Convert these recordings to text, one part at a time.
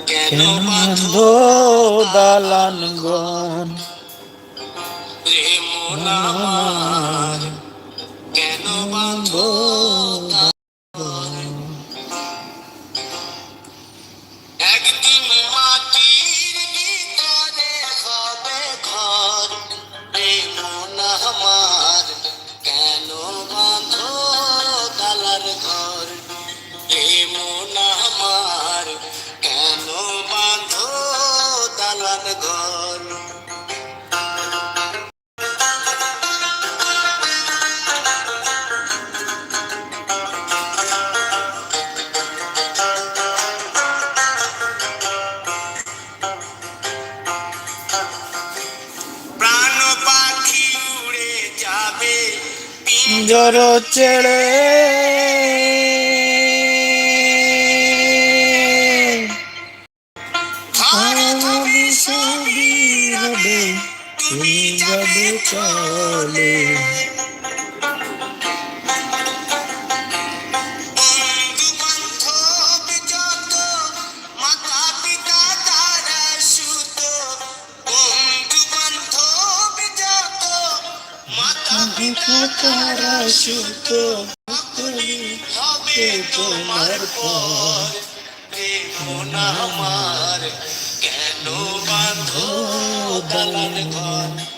কেন বাঁধো দালান গন রে মন কেন বাঁধো দালার ঘর প্রাণ পাখি চলে। তারা সুত। হবে তোমার পর আমার কেন বাঁধো দালান ঘর?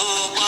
Oh.